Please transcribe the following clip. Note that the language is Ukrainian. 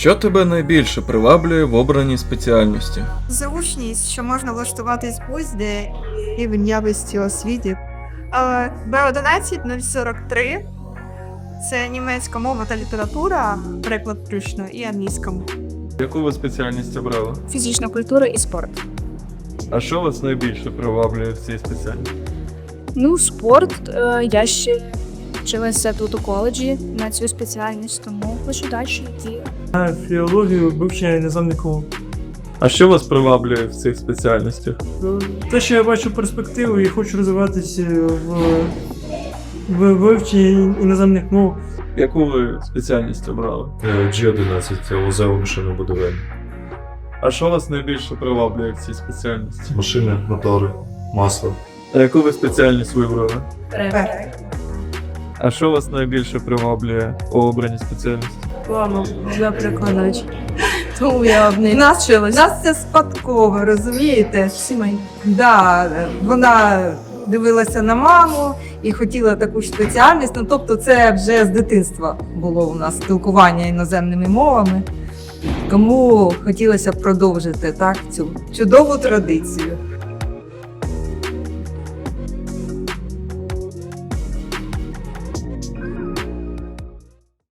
Що тебе найбільше приваблює в обраній спеціальності? Зручність, що можна влаштуватись будь-де і в якості освіті. Е, Б11 043 це німецька мова та література, переклад включно, і англійська мова. Яку ви спеціальність обрали? Фізична культура і спорт. А що вас найбільше приваблює в цій спеціальності? Ну, спорт. Е, я ще вчилася тут у коледжі на цю спеціальність, тому хочу далі йти. На філологію вивчення іноземних мов. А що вас приваблює в цих спеціальностях? Те, що я бачу перспективу і хочу розвиватися в, в вивченні іноземних мов. Яку ви спеціальність обрали? Е, G11 це музею машинобудування. А що вас найбільше приваблює в цій спеціальності? Машини, мотори, масло. А яку ви спеціальність вибрали? А що вас найбільше приваблює у обраній спеціальності? Мама вже прикладач. Тому я в неї навчилась. нас це спадково, розумієте? Сімей. Да, вона дивилася на маму і хотіла таку ж спеціальність. Ну, тобто, це вже з дитинства було у нас спілкування іноземними мовами. Тому хотілося продовжити так цю чудову традицію.